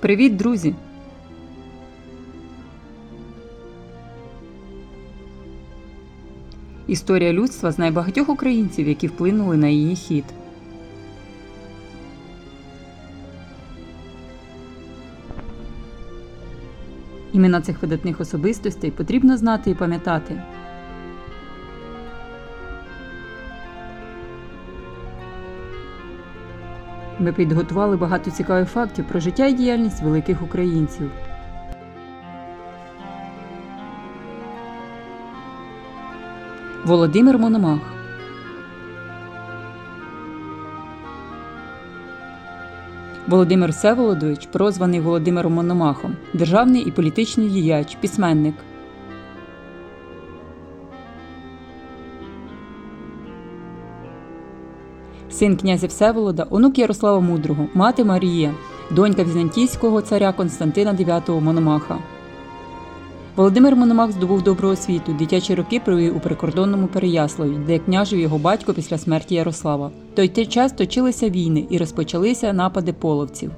Привіт, друзі! Історія людства з найбагатьох українців, які вплинули на її хід. Імена цих видатних особистостей потрібно знати і пам'ятати. Ми підготували багато цікавих фактів про життя і діяльність великих українців. Володимир Мономах Володимир Всеволодович, прозваний Володимиром Мономахом, державний і політичний діяч, письменник. Син князя Всеволода, онук Ярослава Мудрого, мати Марія, донька візантійського царя Константина IX Мономаха. Володимир Мономах здобув добру освіту. Дитячі роки провів у прикордонному Переяславі, де княжив його батько після смерті Ярослава. Той час точилися війни і розпочалися напади половців.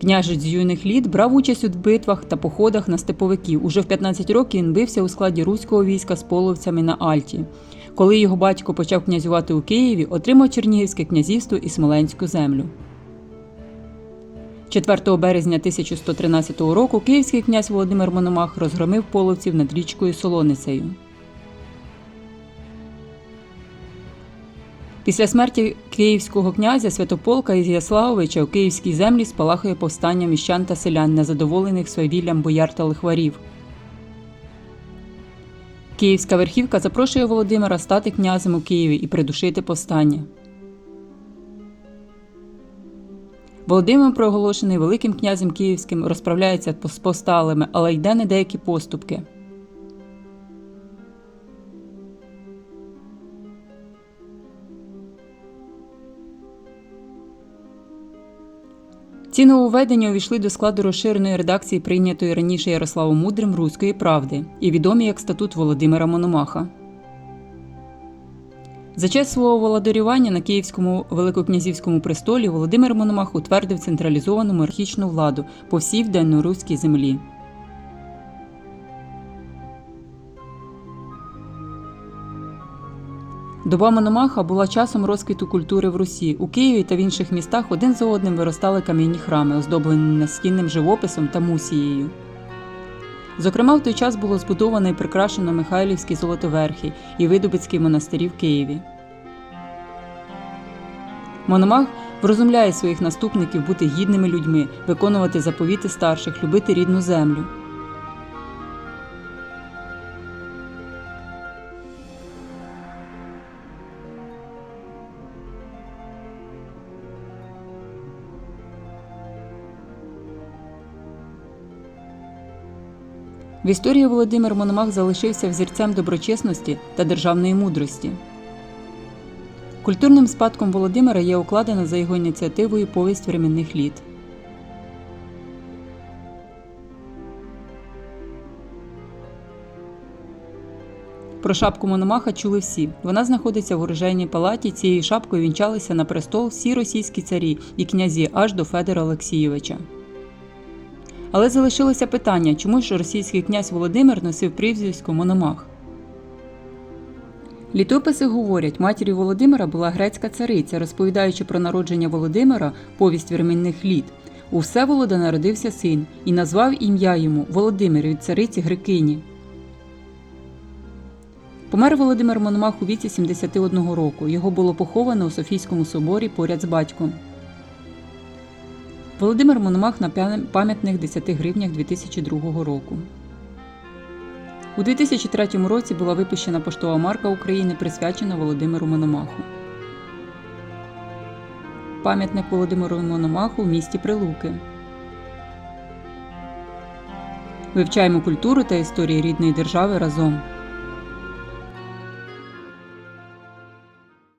Княжець з юних літ брав участь у битвах та походах на степовиків. Уже в 15 років він бився у складі руського війська з половцями на Альті. Коли його батько почав князювати у Києві, отримав Чернігівське князівство і Смоленську землю. 4 березня 1113 року київський князь Володимир Мономах розгромив половців над річкою Солоницею. Після смерті київського князя Святополка Ізяславовича у київській землі спалахує повстання міщан та селян, незадоволених свавіллям бояр та лихварів. Київська верхівка запрошує Володимира стати князем у Києві і придушити повстання. Володимир, проголошений Великим князем Київським, розправляється з повсталими, але йде не деякі поступки. Ці нововведення увійшли до складу розширеної редакції прийнятої раніше Ярославом Мудрим Руської правди і відомі як статут Володимира Мономаха. За час свого володарювання на Київському великокнязівському престолі Володимир Мономах утвердив централізовану монархічну владу по всій вденноруській землі. Доба Мономаха була часом розквіту культури в Русі. У Києві та в інших містах один за одним виростали кам'яні храми, оздоблені настінним живописом та мусією. Зокрема, в той час було збудовано і прикрашено Михайлівський Золотоверхий і Видубицький монастирі в Києві. Мономах врозумляє своїх наступників бути гідними людьми, виконувати заповіти старших, любити рідну землю. В історії Володимир Мономах залишився взірцем доброчесності та державної мудрості. Культурним спадком Володимира є укладена за його ініціативою повість временних літ. Про шапку Мономаха чули всі. Вона знаходиться в оружейній палаті. Цією шапкою вінчалися на престол всі російські царі і князі аж до Федора Олексійовича. Але залишилося питання, чому ж російський князь Володимир носив прізвисько Мономах. Літописи говорять, матір'ю Володимира була грецька цариця, розповідаючи про народження Володимира повість вірменних літ. У Всеволода народився син і назвав ім'я йому Володимир від цариці Грекині. Помер Володимир Мономах у віці 71 року. Його було поховано у Софійському соборі поряд з батьком. Володимир Мономах на пам'ятних 10 гривнях 2002 року. У 2003 році була випущена поштова марка України, присвячена Володимиру Мономаху. Пам'ятник Володимиру Мономаху в місті Прилуки. Вивчаємо культуру та історію рідної держави разом.